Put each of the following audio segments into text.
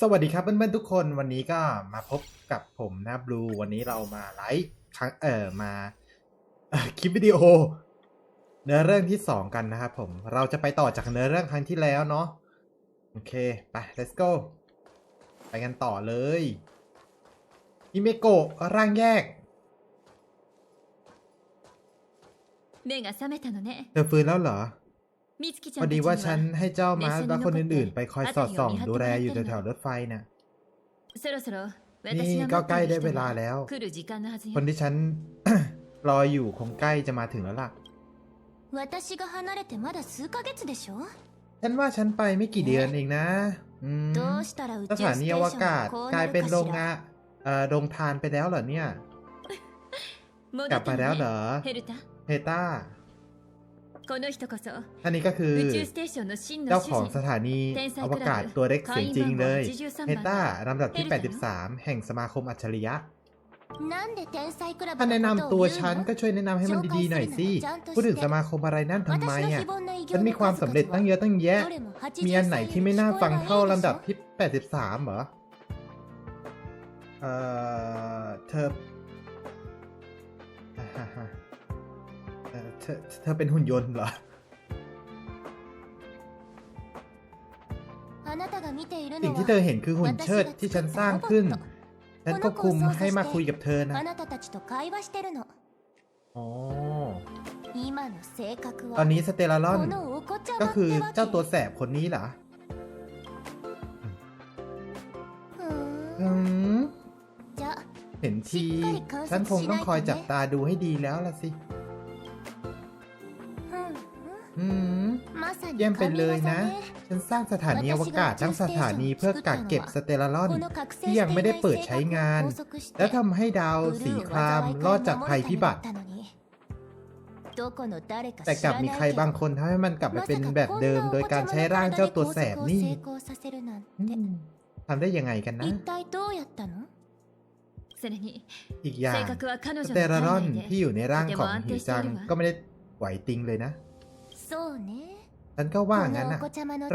สวัสดีครับเพื่อนๆทุกคนวันนี้ก็มาพบกับผมนะบลูวันนี้เรามาไลฟ์ครั้งเอ่อมาคลิปวิดีโอเนื้อเรื่องที่สองกันนะครับผมเราจะไปต่อจากเนื้อเรื่องครั้งที่แล้วเนาะโอเคไป let's go ไปกันต่อเลยอิเมโกะร่างแยกเธอฟื้นแล้วเหรอ พอดีว่าฉันให้เจ้ามาและคนอื่นๆ ไปคอยสอดส่องดูแลอยู่แถวๆรถไฟน่ะนี่ก็ใกล้ได้เวลาแล้ว คนที่ฉันรออยู่คงใกล้จะมาถึงแล้วล่ะฉันว่าฉันไปไม่กี่เดือนเองนะสถานีอวกาศกลายเป็นโรงงานโรงทานไปแล้วเหรอเนี่ย กลับไปแล้วเหรอเฮต้า ท่านนี้ก็คือเจ้าของสถานีอวกาศตัวเล็กเสียงจริงเลยเฮต้าลำดับที่ 83 แห่งสมาคมอัจฉริยะท่านแนะนำตัวฉันก็ช่วยแนะนำให้มันดีๆหน่อยสิ พูดถึงสมาคมอะไรนั่นทำไมอะฉันมีความสำเร็จตั้งเยอะตั้งแยะ มีอันไหนที่ไม่น่าฟังเท่าลำดับที่ 83 เหรอ เอ่อ เธอ เธอเธอเป็นหุ่นยนต์เหรอสิ่งที่เธอเห็นคือหุ่นเชิดที่ฉันสร้างขึ้น ฉันก็คุมให้มาคุยกับเธอนะอ๋อตอนนี้สเตลารอน ก็คือเจ้าตัวแสบคนนี้เหรอเห็นที ฉันคงต้องคอยจับตาดูให้ดีแล้วล่ะสิ เยี่ยมเป็นเลยนะ ฉันสร้างสถานีอวกาศทั้งสถานีเพื่อกักเก็บสเตลารอน ที่ยังไม่ได้เปิดใช้งาน และทำให้ดาวสีครามรอดจากภัยพิบัติ แต่กลับมีใครบางคนทำให้มันกลับมาเป็นแบบเดิม โดยการใช้ร่างเจ้าตัวแสบนี่ทำได้ยังไงกันนะอีกอย่างสเตลารอนที่อยู่ในร่างของหิจังก็ไม่ได้ไหวติงเลยนะ ฉันก็ว่างั้นนะ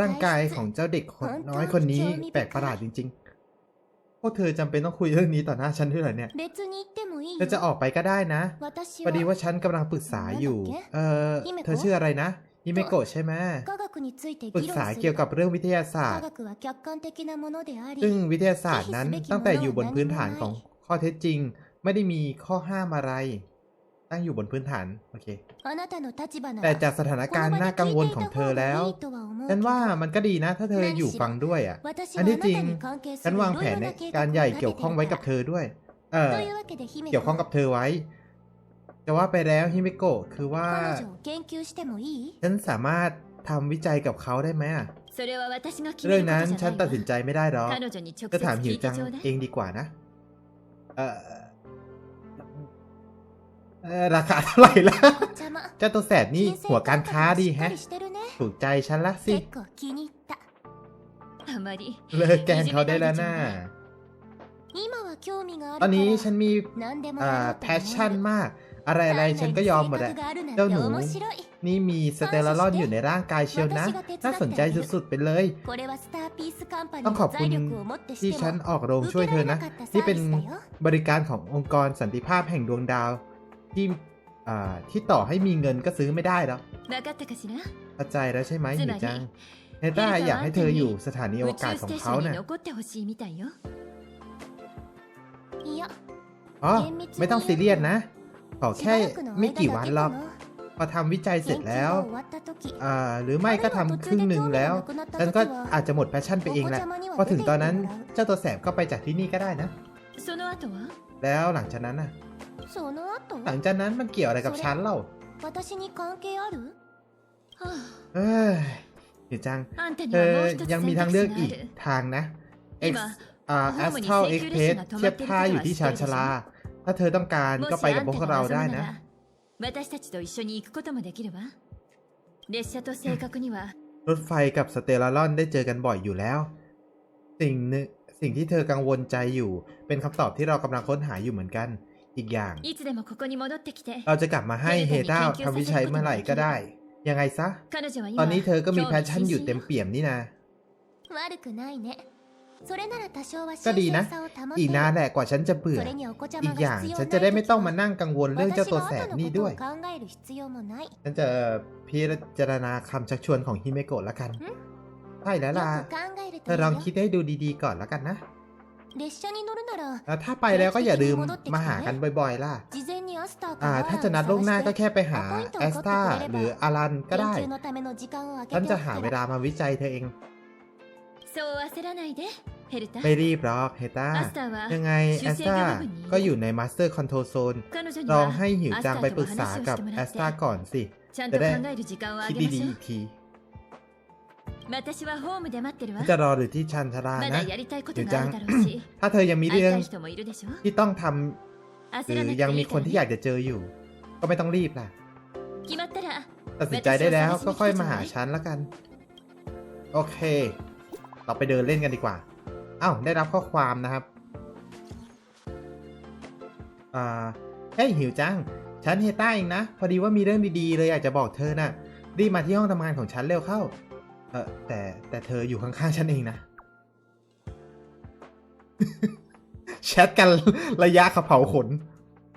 ร่างกายของเจ้าเด็กคนน้อยคนนี้แปลกประหลาดจริงๆ พวกเธอจำเป็นต้องคุยเรื่องนี้ต่อหน้าฉันด้วยเหรอเนี่ยเธอจะออกไปก็ได้นะพอดีว่าฉันกำลังปรึกษาอยู่ เออเธอชื่ออะไรนะฮิเมโกะใช่ไหมปรึกษาเกี่ยวกับเรื่องวิทยาศาสตร์ ซึ่งวิทยาศาสตร์นั้นตั้งแต่อยู่บนพื้นฐานของข้อเท็จจริง ไม่ได้มีข้อห้ามอะไร ตั้งอยู่บนพื้นฐาน โอเค แต่จากสถานการณ์น่ากังวลของเธอแล้วฉันว่ามันก็ดีนะ ถ้าเธออยู่ฟังด้วยอะ อันที่จริงฉันวางแผนในการใหญ่เกี่ยวข้องไว้กับเธอด้วย เออเกี่ยวข้องกับเธอไว้ จะว่าไปแล้วฮิเมโกะคือว่า ฉันสามารถทำวิจัยกับเขาได้ไหมอะเรื่องนั้นฉันตัดสินใจไม่ได้หรอกจะถามหิวจังเองดีกว่านะ เออ ราคาเท่าไหร่ล่ะ เจ้าตัวแสบนี่หัวการค้าดีแฮะ ถูกใจฉันละสิ เลิกแกนเขาได้แล้วน่าตอนนี้ฉันมีแพชชั่นมาก อะไรอะไฉันก็ยอมหมดแหละเจ้าหนู นี่มีสเตลลอนอยู่ในร่างกายเชียวนะ น่าสนใจสุดๆไปเลย ต้องขอบคุณที่ฉันออกโรงช่วยเธอนะ ที่เป็นบริการขององค์กรสันติภาพแห่งดวงดาว ที่ที่ต่อให้มีเงินก็ซื้อไม่ได้แล้วเข้าใจแล้วใช่ไหมหนูจังเนต้าอยากให้เธออยู่สถานีอวกาศของเขานะ่ะอ๋อไม่ต้องซีเรียสนะ ขอแค่ไม่กี่วันหรอกพอทำวิจัยเสร็จแล้วอ่าหรือไม่ก็ทำครึ่งหนึ่งแล้วฉันก็อาจจะหมดแพชชั่นไปเองแหละ พอถึงตอนนั้นเจ้าตัวแสบก็ไปจากที่นี่ก็ได้นะ แล้วหลังจากนั้นน่ะ หลังจากนั้นมันเกี่ยวอะไรกับฉันเล่าเอ้ยเดี๋ยวจังเธอยังมีทางเลือกอีกทางนะเอ่า Astral X p a c e เทสเทียบท่าอยู่ที่ชานชลา ถ้าเธอต้องการก็ไปกับพวกเราได้นะรถไฟกับสเตลารอนได้เจอกันบ่อยอยู่แล้ว สิ่งนึสิ่งที่เธอกังวลใจอยู่ เป็นคำตอบที่เรากำลังค้นหาอยู่เหมือนกัน อีกอย่าง เราจะกลับมาให้เฮต้าทำวิจัยเมื่อไหร่ก็ได้ ยังไงซะ ตอนนี้เธอก็มีแพชชั่นอยู่เต็มเปี่ยมนี่นะก็ดีนะ อีกนานแหละกว่าฉันจะเบื่อ อีกอย่างฉันจะได้ไม่ต้องมานั่งกังวลเรื่องเจ้าตัวแสบนี่ด้วย ฉันจะพิจารณาคำชักชวนของฮิเมโกะละกัน ใช่แล้วล่ะเธอลองคิดให้ดูดีๆก่อนละกันนะ ถ้าไปแล้วก็อย่าลืมมาหากันบ่อยๆ ล่ะ อ่า ถ้าจะนัดล่วงหน้าก็แค่ไปหาแอสตาหรืออารันก็ได้ท่านจะหาเวลามาวิจัยเธอเอง ไม่รีบหรอกเฮต้า ยังไงแอสตาก็อยู่ในมาสเตอร์คอนโทรโซนลองให้หิวจังไปปรึกษากับแอสตาก่อนสิ จะได้คิดดีๆอีกที จะรอหรือที่ชันทรานะเดี๋ยวจัง ถ้าเธอยังมีเรื่องที่ต้องทำหรือยังมีคนที่อยากจะเจออยู่ ก็ไม่ต้องรีบล่ะตัดสินใจได้แล้วก็ค่อยมาหาชันละกัน โอเค เราไปเดินเล่นกันดีกว่าอ้าวได้รับข้อความนะครับเฮ้ยหิวจัง ฉันเฮต้าเองนะ พอดีว่ามีเรื่องดีๆ เลยอยากจะบอกเธอนะ่ะรีบมาที่ห้องทำงานของฉันเร็วเข้า เออแต่แต่เธออยู่ข้างๆฉันเองนะ แชทกันระยะขับเผาขน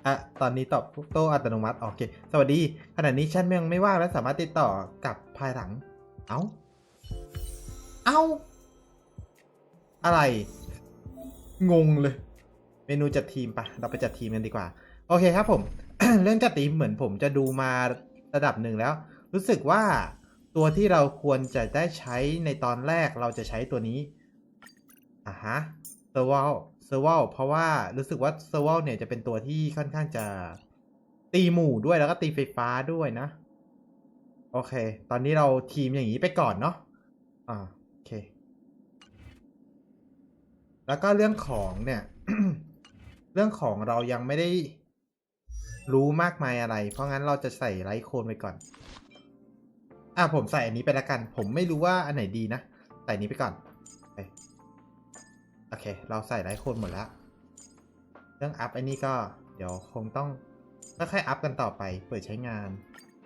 อะตอนนี้ตอบโต้อัตโนมัติ โอเค สวัสดี ขณะนี้ฉันยังไม่ว่างและสามารถติดต่อกับภายหลัง เอา้า เอา้า อะไร งงเลย เมนูจัดทีมปะ เราไปจัดทีมกันดีกว่า โอเคครับผม เรื่องจัดทีมเหมือนผมจะดูมาระดับหนึ่งแล้ว รู้สึกว่า ตัวที่เราควรจะได้ใช้ในตอนแรกเราจะใช้ตัวนี้อะฮะเซอร์วลเซอร์วลเพราะว่ารู้สึกว่าเซอร์วลเนี่ยจะเป็นตัวที่ค่อนข้างจะตีหมู่ด้วยแล้วก็ตีไฟฟ้าด้วยนะ โอเค ตอนนี้เราทีมอย่างนี้ไปก่อนเนาะอ่าโอเค แล้วก็เรื่องของเนี่ย เรื่องของเรายังไม่ได้รู้มากมายอะไร เพราะงั้นเราจะใส่ไลท์โคนไปก่อน อะผมใส่อันนี้ไปละกัน ผมไม่รู้ว่าอันไหนดีนะ ใส่นี้ไปก่อน โอเค เราใส่ไลท์โคนหมดแล้ว เรื่องอัพอันนี้ก็ เดี๋ยวคงต้องค่อยๆอัพกันต่อไป เปิดใช้งาน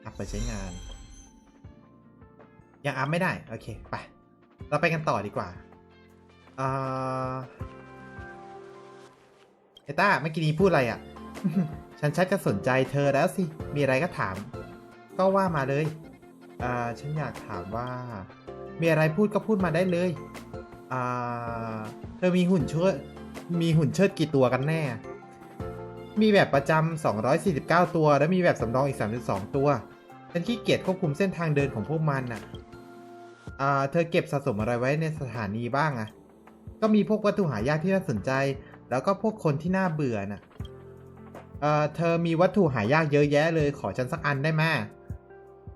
อัพเปิดใช้งาน ยังอัพไม่ได้ โอเค ไป เราไปกันต่อดีกว่าอ่าเอต้าเมื่อกี้นี้พูดอะไรอะ ฉันชักจะสนใจเธอแล้วสิ มีอะไรก็ถาม ก็ว่ามาเลย อ่าฉันอยากถามว่า มีอะไรพูดก็พูดมาได้เลย อ่า เธอมีหุ่นเชิด มีหุ่นเชิดกี่ตัวกันแน่ มีแบบประจำ249 ตัว และมีแบบสำรองอีก 32 ตัว ฉันขี้เกียจควบคุมเส้นทางเดินของพวกมันน่ะ อ่า เธอเก็บสะสมอะไรไว้ในสถานีบ้างอะก็มีพวกวัตถุหายากที่น่าสนใจ แล้วก็พวกคนที่น่าเบื่อน่ะ เอ่อ เธอมีวัตถุหายากเยอะแยะเลย ขอฉันสักอันได้ไหม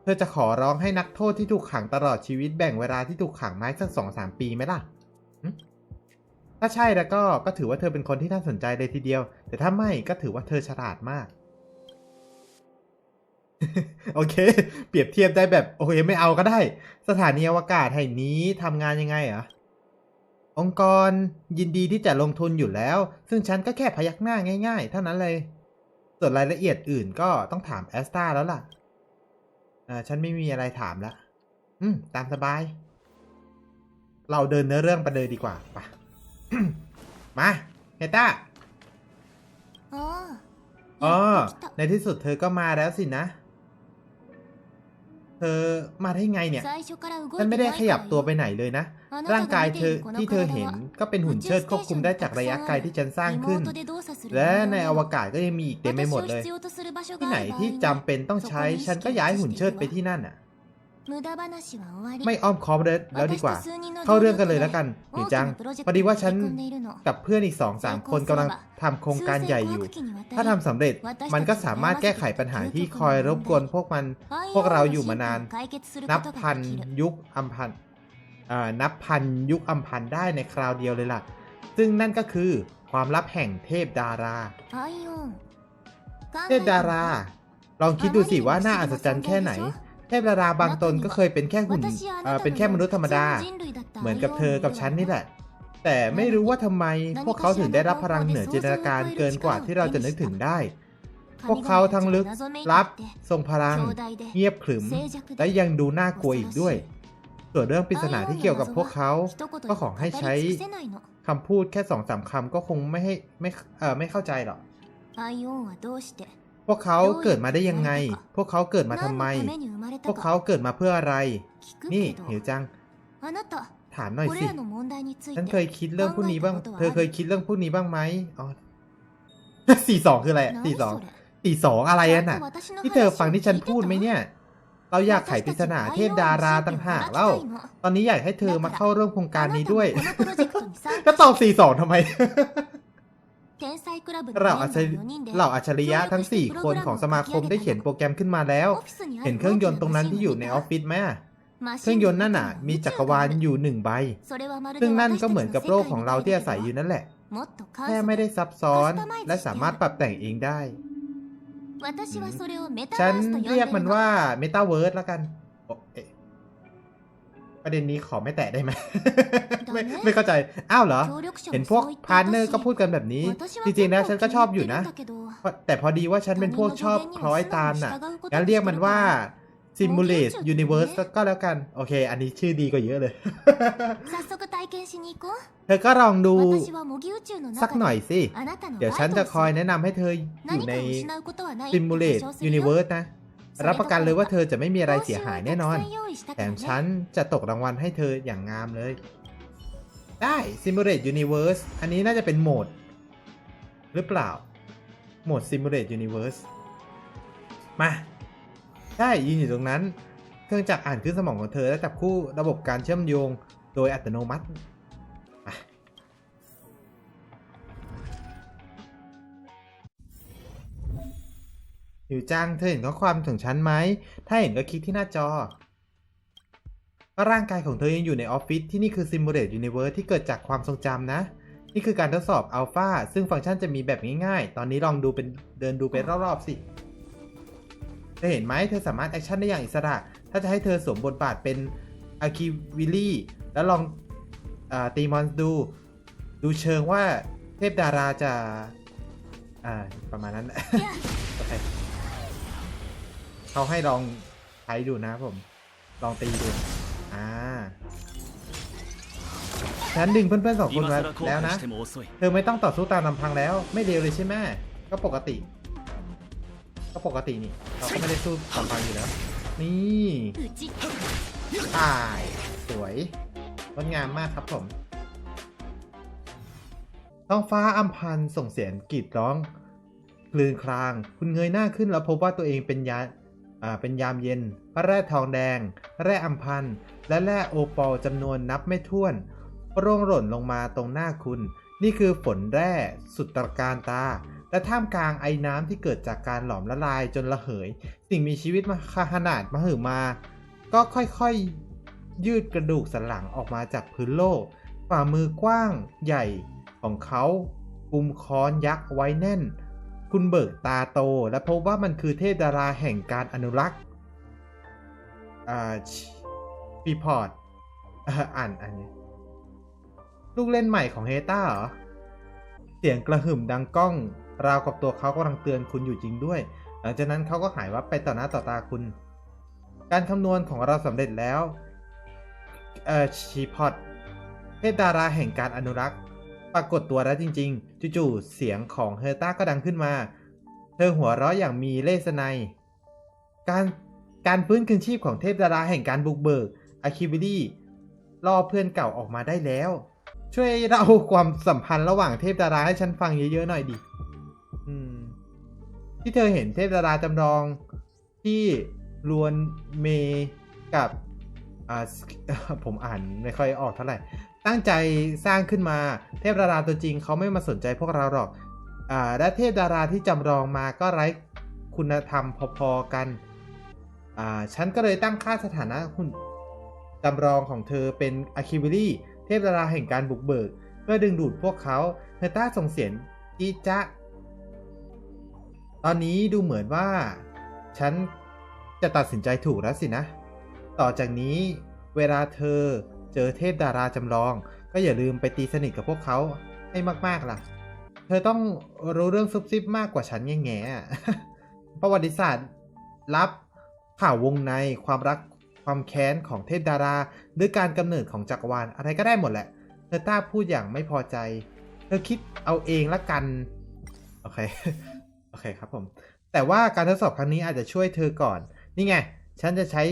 ธอจะขอร้องให้นักโทษที่ถูกขังตลอดชีวิตแบ่งเวลาที่ถูกขังไม้สักสองสามปีไหมล่ะ ถ้าใช่แล้วก็ก็ถือว่าเธอเป็นคนที่น่าสนใจเลยทีเดียว แต่ถ้าไม่ก็ถือว่าเธอฉลาดมาก โอเค เปรียบเทียบได้แบบโอเคไม่เอาก็ได้ สถานีอวกาศแห่งนี้ทำงานยังไงเหรอ องค์กรยินดีที่จะลงทุนอยู่แล้ว ซึ่งฉันก็แค่พยักหน้าง่าย ๆ เท่านั้นเลย ส่วนรายละเอียดอื่นก็ต้องถามแอสตาแล้วล่ะ เออฉันไม่มีอะไรถามละอืม ตามสบาย เราเดินเนื้อเรื่องไปเลยดีกว่าปะมาเฮต้าอ๋ออ๋อในที่สุดเธอก็มาแล้วสินะ เธอมาได้ไงเนี่ย ฉันไม่ได้ขยับตัวไปไหนเลยนะ ร่างกายเธอที่เธอเห็นก็เป็นหุ่นเชิดควบคุมได้จากระยะไกลที่ฉันสร้างขึ้น และในอวกาศก็ยังมีอีกเต็มไปหมดเลย ที่ไหนที่จำเป็นต้องใช้ฉันก็ย้ายหุ่นเชิดไปที่นั่นน่ะ ไม่อ้อมค้อมเลยแล้วดีกว่า เข้าเรื่องกันเลยแล้วกันหนูจังพอดีว่าฉันกับเพื่อนอีกสองสามคนกำลังทำโครงการใหญ่อยู่ ถ้าทำสำเร็จมันก็สามารถแก้ไขปัญหาที่คอยรบกวนพวกมัน พวกเราอยู่มานาน นับพันยุคอัมพัน นับพันยุคอัมพันได้ในคราวเดียวเลยล่ะ ซึ่งนั่นก็คือความลับแห่งเทพดารา เทพดารา ลองคิดดูสิว่าน่าอัศจรรย์แค่ไหน เทพดาราบางตนก็เคยเป็นแค่หุ่นเอ่อเป็นแค่มนุษย์ธรรมดา เหมือนกับเธอกับฉันนี่แหละ แต่ไม่รู้ว่าทำไมพวกเขาถึงได้รับพลังเหนือจินตนาการเกินกว่าที่เราจะนึกถึงได้พวกเขาทั้งลึกลับ ทรงพลัง เงียบขรึม และยังดูน่ากลัวอีกด้วย ส่วนเรื่องปริศนาที่เกี่ยวกับพวกเขาก็ขอให้ใช้คำพูดแค่สองสามคำก็คงไม่ให้ไม่เออไม่เข้าใจหรอกพวกเขาเกิดมาได้ยังไง พวกเขาเกิดมาทำไม พวกเขาเกิดมาเพื่ออะไร นี่หิวจัง ถามหน่อยสิ ฉันเคยคิดเรื่องพวกนี้บ้าง เธอเคยคิดเรื่องพวกนี้บ้างไหมอ๋อสี่สองคืออะไรสี่สองสี่สองอะไรน่ะ ที่เธอฟังที่ฉันพูดไหมเนี่ย เราอยากไขปริศนาเทพดาราต่างหากเล่า ตอนนี้อยากให้เธอมาเข้าร่วมโครงการนี้ด้วย ก็ตอบองทำไม เราอัจฉริาัจฉริยะทั้ง 4 คนของสมาคมได้เขียนโปรแกรมขึ้นมาแล้ว เห็นเครื่องยนต์ตรงนั้นที่อยู่ในออฟฟิศไหมเครื่องยนต์นั่นน่ะ มีจักรวาลอยู่หนึ่งใบ ซึ่งนั่นก็เหมือนกับโลกของเราที่อาศัยอยู่นั่นแหละ แค่ไม่ได้ซับซ้อนและสามารถปรับแต่งเองได้ ฉันเรียกมันว่าเมตาเวิร์สแล้วกันโอเอ๊ะประเด็นนี้ขอไม่แตะได้ไหม ไม่ไม่เข้าใจ อ้าวเหรอเห็นพวกพาร์ทเนอร์ก็พูดกันแบบนี้จริงๆแล้วฉันก็ชอบอยู่นะ เพราะแต่พอดีว่าฉันเป็นพวกชอบคล้อยตามน่ะ งั้นเรียกมันว่า Simulate นิเวอร์สก็แล้วกัน โอเค อันนี้ชื่อดีกว่าเยอะเลย เธอก็ลองดู สักหน่อยสิ เดี๋ยวฉันจะคอยแนะนำให้เธออยู่ใน Simulate นิเวอร์สนะ รับประกันเลยว่าเธอจะไม่มีอะไรเสียหายแน่นอนแถมฉันจะตกรางวัลให้เธออย่างงามเลย ได้ Simulate นิเวอร์สอันนี้น่าจะเป็นโหมด หรือเปล่า โหมด Simulate นิเวอร์สมา ได้ยืนอยู่ตรงนั้น เครื่องจักรอ่านขึ้นสมองของเธอ และจับคู่ระบบการเชื่อมโยงโดยอัตโนมัติอยู่จัง เธอเห็นข้อความของฉันไหม ถ้าเห็นก็คลิกที่หน้าจอ ร่างกายของเธอยังอยู่ในออฟฟิศที่นี่คือ Simulate Universe ที่เกิดจากความทรงจำนะ นี่คือการทดสอบอัลฟาซึ่งฟังก์ชันจะมีแบบง่ายๆ ตอนนี้ลองดูเป็นเดินดูไปรอบๆสิ เธอเห็นไหมเธอสามารถแอคชั่นได้อย่างอิสระ ถ้าจะให้เธอสวมบทบาทเป็นอาคิวิลี่ แล้วลองอตีมอนดู ดูเชิงว่าเทพดาราจะอ่าประมาณนั้นโอเคเขาให้ลองใช้ดูนะผม ลองตีดู อ่าฉันดึงเพื่อนๆสองคนมาแล้วนะ เธอไม่ต้องต่อสู้ตามลำพังแล้ว ไม่เร็วเลยใช่ไหม ก็ปกติ ก็ปกตินี่เราก็ไม่ได้สู้ตามลำพังอยู่แล้ว นี่ตายสวยงดงามมากครับผมท้องฟ้าอัมพันส่งเสียงกรีดร้องคลืนคลาง คุณเงยหน้าขึ้นแล้วพบว่าตัวเองเป็นยาอ่าเป็นยามเย็นพระแร่ทองแดง แร่อัมพันธ์และแร่โอปอลจำนวนนับไม่ถ้วนร่วงหล่นลงมาตรงหน้าคุณ นี่คือฝนแร่สุดตระการตา และท่ามกลางไอ้น้ำที่เกิดจากการหลอมละลายจนระเหย สิ่งมีชีวิตมาขนาดมหึมา ก็ค่อยๆยืดกระดูกสันหลังออกมาจากพื้นโลกฝ่ามือกว้างใหญ่ของเขากุมค้อนยักษ์ไว้แน่น คุณเบิกตาโตและพบว่ามันคือเทพดาราแห่งการอนุรักษ์อ่าปีพอร์ตอ่านอันนี้ลูกเล่นใหม่ของเฮต้าเหรอ เสียงกระหึ่มดังก้อง ราวกับตัวเขากำลังเตือนคุณอยู่จริงด้วย หลังจากนั้นเขาก็หายวับไปต่อหน้าต่อตาคุณ การคำนวณของเราสำเร็จแล้ว เอ่อชีพอตเทพดาราแห่งการอนุรักษ์ ปรากฏตัวแล้วจริง ๆ จู่ๆเสียงของเฮอร์ต้าก็ดังขึ้นมา เธอหัวเราะอย่างมีเล่ห์ไนการการฟื้นคืนชีพของเทพดาราแห่งการบุกเบิกอาคิวิลี่ล่อเพื่อนเก่าออกมาได้แล้ว ช่วยเล่าความสัมพันธ์ระหว่างเทพดาราให้ฉันฟังเยอะๆหน่อยดิ อืม ที่เธอเห็นเทพดาราจำลองที่ลวนเมกับอ่าผมอ่านไม่ค่อยออกเท่าไหร่ ตั้งใจสร้างขึ้นมาเทพดาราตัวจริงเขาไม่มาสนใจพวกเราหรอกอ่าและเทพดาราที่จำลองมาก็ไร้คุณธรรมพอๆกันอ่าฉันก็เลยตั้งค่าสถานะคุณจำลองของเธอเป็นอะคิวิลี่เทพดาราแห่งการบุกเบิก เพื่อดึงดูดพวกเขาเฮต้าส่งเสียงจีจ๊ะ ตอนนี้ดูเหมือนว่า ฉันจะตัดสินใจถูกแล้วสินะ ต่อจากนี้เวลาเธอเจอเทพดาราจำลอง ก็อย่าลืมไปตีสนิทกับพวกเขาให้มากๆล่ะ เธอต้องรู้เรื่องซุบซิบมากกว่าฉันแง่ๆอะประวัติศาสตร์ลับข่าววงในความรักความแค้นของเทพดารา หรือการกำเนิดของจักรวาลอะไรก็ได้หมดแหละเนต้าพูดอย่างไม่พอใจ เธอคิดเอาเองละกัน โอเค เคครับผม แต่ว่าการทดสอบครั้งนี้อาจจะช่วยเธอก่อน นี่ไง ฉันจะใช้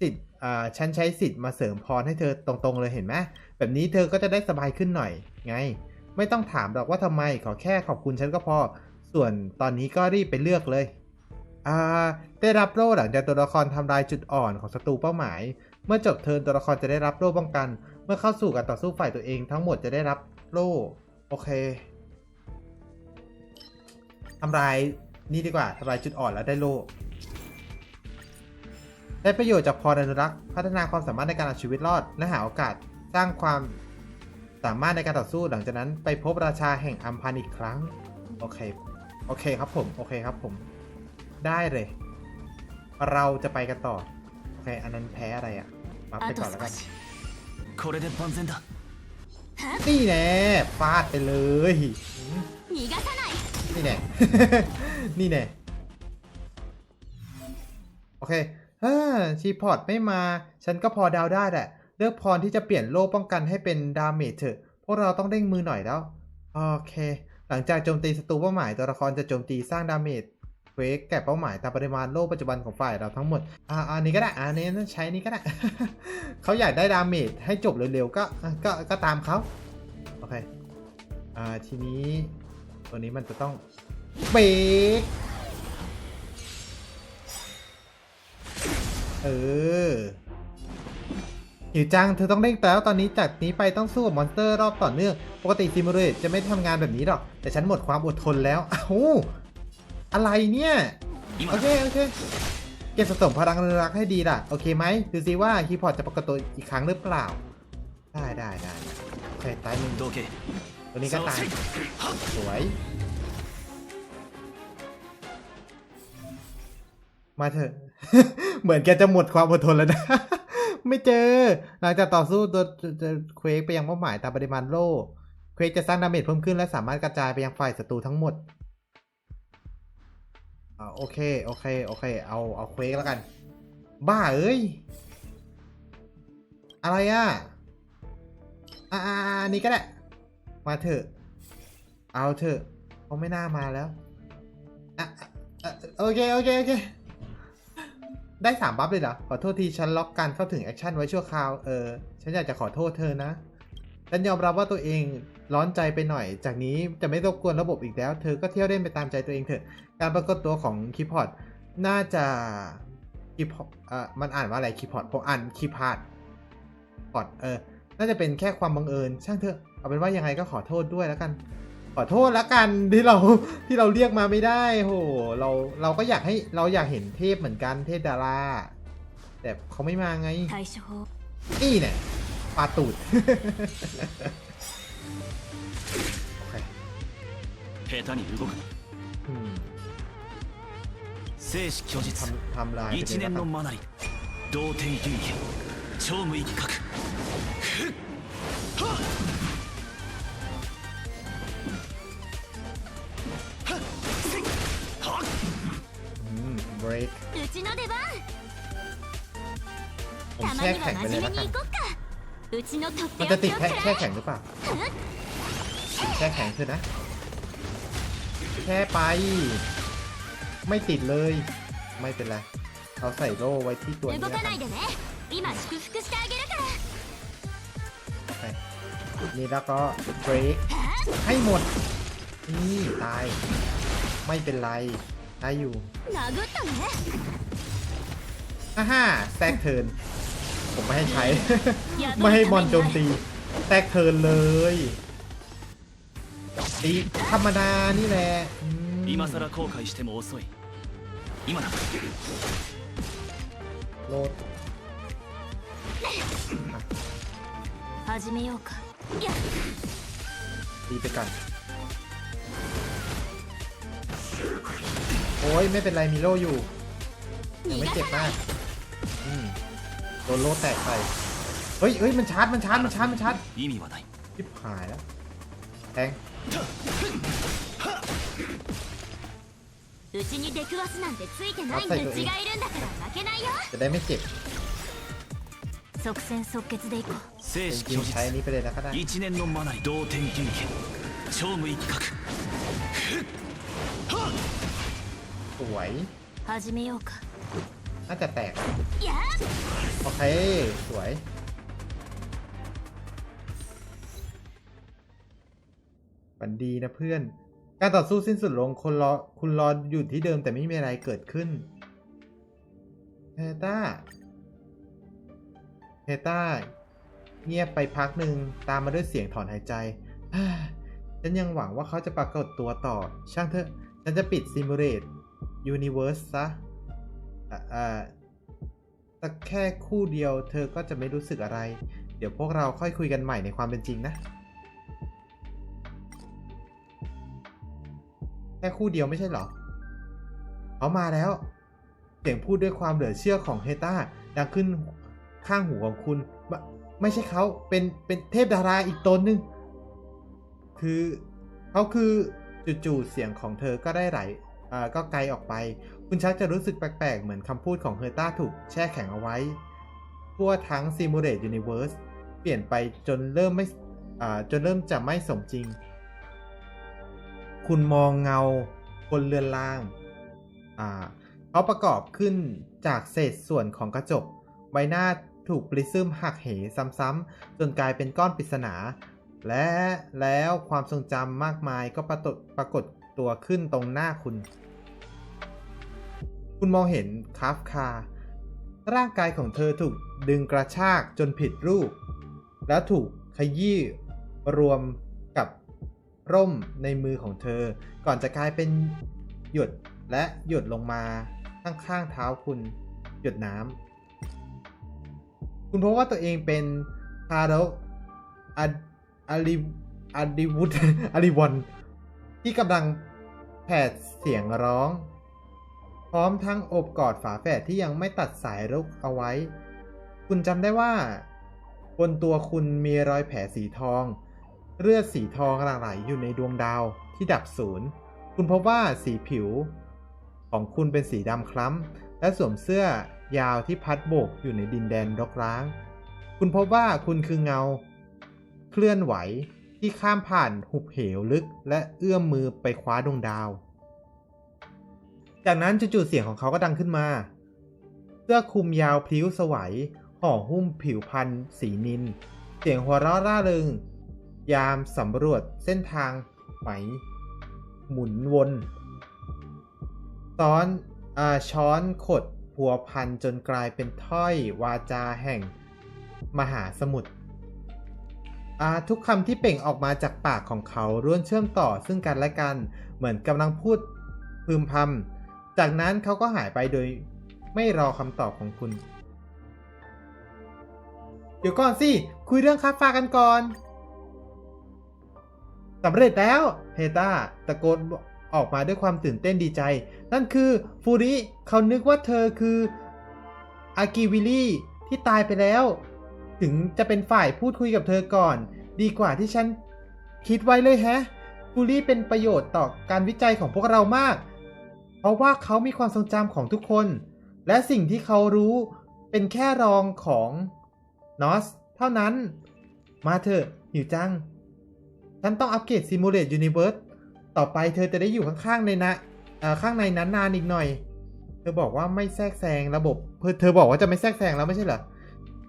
สิทธิ์อ่าฉันใช้สิทธิ์มาเสริมพรให้เธอตรงๆเลยเห็นไหมแบบนี้เธอก็จะได้สบายขึ้นหน่อย ไง ไม่ต้องถามหรอกว่าทำไมขอแค่ขอบคุณฉันก็พอ ส่วนตอนนี้ก็รีบไปเลือกเลยอ่าได้รับโล่หลังจากตัวละครทำลายจุดอ่อนของศัตรูเป้าหมาย เมื่อจบเทิร์นตัวละครจะได้รับโล่ป้องกัน เมื่อเข้าสู่การต่อสู้ฝ่ายตัวเองทั้งหมดจะได้รับโล่ โอเค ทำลายนี่ดีกว่าทำลายจุดอ่อนแล้วได้โล่ได้ประโยชน์จากพรอนุรักษ์พัฒนาความสามารถในการเอาชีวิตรอด และหาโอกาสสร้างความสามารถในการต่อสู้หลังจากนั้นไปพบราชาแห่งอัมพันอีกครั้ง โอเค โอเคครับผม โอเคครับผม ได้เลย เราจะไปกันต่อ โอเค อันนั้นแพ้อะไรอะ่ะมาไปต่อแล้วกันนี่แน่ฟาดไปเลย นี่แน่ นี่แน่ โอเคฮ้อชีพอร์ตไม่มา ฉันก็พอดาวได้แหละ เลือกพรที่จะเปลี่ยนโล่ป้องกันให้เป็นดาเมจเถอะ พวกเราต้องเด้งมือหน่อยแล้ว โอเค หลังจากโจมตีศัตรูเป้าหมายตัวละครจะโจมตีสร้างดาเมจเควกแก่เป้าหมายตามปริมาณโล่ปัจจุบันของฝ่ายเราทั้งหมด อ่าอันนี้ก็ได้อันนี้ใช้นี้ก็ได้ เขาอยากได้ดาเมจให้จบเร็วๆก็ก็ก็ตามเขา โอเค อ่าทีนี้ ตัวนี้มันจะต้องเบรกเออหิวจัง เธอต้องเร่งแต่วตอนนี้จากนี้ไปต้องสู้กับมอนสเตอร์รอบต่อเนื่อง ปกติซิมูเลตจะไม่ทำงานแบบนี้หรอก แต่ฉันหมดความอดทนแล้วอ้าวอะไรเนี่ย โอเค โอเค เก็บสะสมพลังรักให้ดีล่ะ โอเคไหมดูซิว่าคีพอร์ตจะปรากฏตัวอีกครั้งหรือเปล่า ได้ได้ได้ใครตายมึงโอเค ตัวนี้ก็ตาย สวย มาเถอะ เหมือนแกจะหมดความอดทนแล้วนะ ไม่เจอ หลังจากต่อสู้ตัวตัวเควกไปยังเป้าหมายตามปริมาณโล่ เควกจะสร้างดาเมจเพิ่มขึ้นและสามารถกระจายไปยังฝ่ายศัตรูทั้งหมดอ่าโอเค โอเค โอเค เอา เอาเควกแล้วกัน บ้าเอ้ย อะไรอะ อ่าอันนี้ก็ได้ มาเถอะ เอาเถอะเขาไม่น่ามาแล้วอะอะโอเค โอเค โอเค ได้สามบัฟเลยเหรอ ขอโทษที ฉันล็อกการเข้าถึงแอคชั่นไว้ชั่วคราว เออ ฉันอยากจะขอโทษเธอนะ ฉันยอมรับว่าตัวเองร้อนใจไปหน่อย จากนี้จะไม่รบกวนระบบอีกแล้ว เธอก็เที่ยวเล่นไปตามใจตัวเองเถอะ การปรากฏตัวของคีพอร์ตน่าจะคีพอร์ตอะมันอ่านว่าอะไรคีพอร์ตผมอ่านคีพาร์ตพอร์ตเออ น่าจะเป็นแค่ความบังเอิญ ช่างเถอะ เอาเป็นว่ายังไงก็ขอโทษด้วยแล้วกัน ขอโทษแล้วกันที่เรา ที่เราเรียกมาไม่ได้โห เราเราก็อยากให้เราอยากเห็นเทพเหมือนกันเทพดาราแต่เขาไม่มาไง 対処法 นี่เนี่ยปาตูด โอเค 下手に動くな อืม 生死虚実 ทำทำลายไป 一 เลย 年 นะค の รับ マナリ同点流儀超無意義核 break うちの出番 ผม たま แช่ に แข็ง は ไปเล 真 ย 面 แล้ว 目 กัน に行こっかうちのとって มัน お จะ き ติด を แช่ 食 แช่ らう แข็งหรือเปล่าติดแช่แข็งคือนะ แช่ไป ไม่ติดเลย ไม่เป็นไรเราใส่โล่ไว้ที่ตัวนี้ 動 แล้ว か กั なんいでね今祝福してあげるから โอเคนี่แล้วก็ break ให้หมด นี่ตาย ไม่เป็นไร ได้อยู่ 殴ったね ฮ่าฮ่าแทรกเทิร์นผมไม่ให้ใช้ や ไม่ให้ ばい บอล た โจ め ม にな ตี る แทรกเทิร์นเลย ตีธรรมดานี่แหละอืม 今さら後悔しても遅い今だ โลด 始めようかいや ตีไปก่อน โอ้ยไม่เป็นไรมีโล่อยู่ ยัง 逃 ไม่ が เจ็บ さない มากอืมโดนโล่แตกไปเฮ้ยเฮ้ยมันชาร์จมันชาร์จมันชาร์จมันชาร์จ 意味はない ชิบหายแล้วแทง うちに出くわすなんてついてないグッチがいるんだから負けないよ จะได้ไม่เจ็บ 即戦即決でいこう生 จ 死 ริง 拒 ๆใช้อันนี้ไปเลยนะก็ได้ 実一年のマナイ同点銀剣超無一角 ส วยน่าจะแตก โอเค สวยบันดีนะเพื่อน การต่อสู้สิ้นสุดลงคนรอคุณรออยู่ที่เดิมแต่ไม่มีอะไรเกิดขึ้นเฮต้าเฮต้า เงียบไปพักหนึ่งตามมาด้วยเสียงถอนหายใจ ฉันยังหวังว่าเขาจะปรากฏตัวต่อ ช่างเถอะ ฉันจะปิดซิมูเลต ยูนิเวอร์สซะอ่าอ่แค่คู่เดียวเธอก็จะไม่รู้สึกอะไร เดี๋ยวพวกเราค่อยคุยกันใหม่ในความเป็นจริงนะ แค่คู่เดียวไม่ใช่หรอเขามาแล้ว เสียงพูดด้วยความเหลือเชื่อของเฮต้าดังขึ้นข้างหูของคุณไม่ไม่ใช่เขาเป็นเป็นเทพดาราอีกตนหนึ่งคือเขาคือจู่ๆเสียงของเธอก็ได้ไหล ก็ไกลออกไป คุณชักจะรู้สึกแปลกๆ เหมือนคำพูดของเฮอร์ต้าถูกแช่แข็งเอาไว้ ทั่วทั้ง Simulate Universe เปลี่ยนไปจนเริ่มไม่จนเริ่มจะไม่สมจริง คุณมองเงาคนเรือนล่างเขาประกอบขึ้นจากเศษส่วนของกระจก ใบหน้าถูกปริซึมหักเหซ้ำๆ จนกลายเป็นก้อนปริศนา และแล้วความทรงจำมากมายก็ปรากฏปรากฏ ตัวขึ้นตรงหน้าคุณ คุณมองเห็นคาฟคา ร่างกายของเธอถูกดึงกระชากจนผิดรูป แล้วถูกขยี้รวมกับร่มในมือของเธอ ก่อนจะกลายเป็นหยดและหยดลงมาข้างๆเท้าคุณ หยดน้ำคุณพบว่าตัวเองเป็นทารกอาอาริอาริวุฒอาริวันที่กำลัง แผดเสียงร้อง พร้อมทั้งอบกอดฝาแฝดที่ยังไม่ตัดสายรุกเอาไว้ คุณจำได้ว่า บนตัวคุณมีรอยแผลสีทอง เลือดสีทองหลั่งไหลอยู่ในดวงดาวที่ดับศูนย์ คุณพบว่าสีผิว ของคุณเป็นสีดำคล้ำ และสวมเสื้อยาวที่พัดโบกอยู่ในดินแดนรกร้าง คุณพบว่าคุณคือเงา เคลื่อนไหว ที่ข้ามผ่านหุบเหวลึกและเอื้อมมือไปคว้าดวงดาว จากนั้นจู่ๆเสียงของเขาก็ดังขึ้นมา เสื้อคลุมยาวพลิ้วสวัยห่อหุ้มผิวพันธุ์สีนิน เสียงหัวเราะร่าเริง ยามสำรวจเส้นทางไหม หมุนวนซ้อนอช้อนขดพัวพันจนกลายเป็นถ้อยวาจาแห่ง มหาสมุทร ทุกคำที่เปล่งออกมาจากปากของเขาล้วนเชื่อมต่อซึ่งกันและกัน เหมือนกำลังพูดพึมพำจากนั้นเขาก็หายไปโดยไม่รอคำตอบของคุณ เดี๋ยวก่อนสิ คุยเรื่องคาฟ้ากันก่อนสำเร็จแล้ว เฮตาตะโกนออกมาด้วยความตื่นเต้นดีใจ นั่นคือฟูริเขานึกว่าเธอคืออากิวิลี่ที่ตายไปแล้ว ถึงจะเป็นฝ่ายพูดคุยกับเธอก่อน ดีกว่าที่ฉัน คิดไว้เลยแฮะฟูริเป็นประโยชน์ต่อการวิจัยของพวกเรามาก เพราะว่าเขามีความทรงจำของทุกคน และสิ่งที่เขารู้เป็นแค่รองของนอสเท่านั้น มาเถอะหิวจัง ฉันต้องอัปเกรด Simulate Universe ต่อไปเธอจะได้อยู่ข้างๆในนะข้างในนั้นนานอีกหน่อย เธอบอกว่าไม่แทรกแซงระบบ เธอบอกว่าจะไม่แทรกแซงแล้วไม่ใช่เหรอ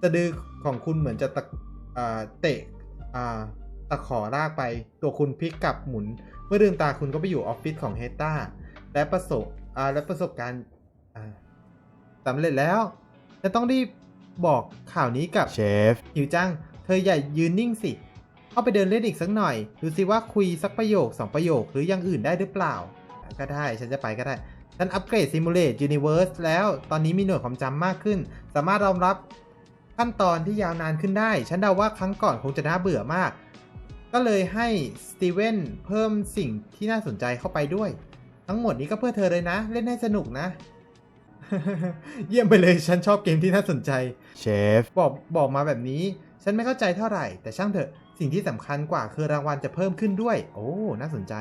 สะดือ ของคุณเหมือนจะตะอ่าเตะอ่าตะขอลากไป ตัวคุณพลิกกลับหมุน เมื่อลืมตาคุณก็ไปอยู่ออฟฟิศของเฮต้าและประสบอ่าและประสบการณ์อ่าสำเร็จแล้ว จะต้องรีบบอกข่าวนี้กับเชฟหิวจัง เธออย่ายืนนิ่งสิ เข้าไปเดินเล่นอีกสักหน่อย ดูสิว่าคุยสักประโยคสองประโยคหรืออย่างอื่นได้หรือเปล่า ก็ได้ ฉันจะไปก็ได้ฉันอัปเกรด Simulate Universe แล้ว ตอนนี้มีหน่วยความจำมากขึ้น สามารถรองรับ ขั้นตอนที่ยาวนานขึ้นได้ ฉันเดาว่าครั้งก่อนคงจะน่าเบื่อมาก ก็เลยให้สตีเวนเพิ่มสิ่งที่น่าสนใจเข้าไปด้วย ทั้งหมดนี้ก็เพื่อเธอเลยนะ เล่นให้สนุกนะ เยี่ยมไปเลยฉันชอบเกมที่น่าสนใจ เชฟ บอกบอกมาแบบนี้ ฉันไม่เข้าใจเท่าไหร่ แต่ช่างเถอะ สิ่งที่สำคัญกว่าคือรางวัลจะเพิ่มขึ้นด้วย โอ้ น่าสนใจ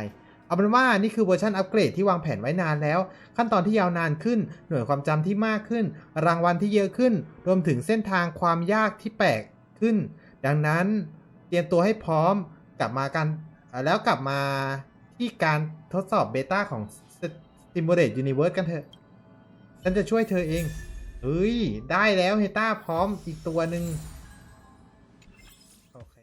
เอาเป็นว่านี่คือเวอร์ชันอัปเกรดที่วางแผนไว้นานแล้ว ขั้นตอนที่ยาวนานขึ้น หน่วยความจำที่มากขึ้น รางวัลที่เยอะขึ้น รวมถึงเส้นทางความยากที่แปลกขึ้น ดังนั้นเตรียมตัวให้พร้อมกลับมากันแล้วกลับมาที่การทดสอบเบต้าของ Simulate Universe กันเถอะ ฉันจะช่วยเธอเอง เฮ้ย ได้แล้วเฮต้าพร้อมอีกตัวหนึ่ง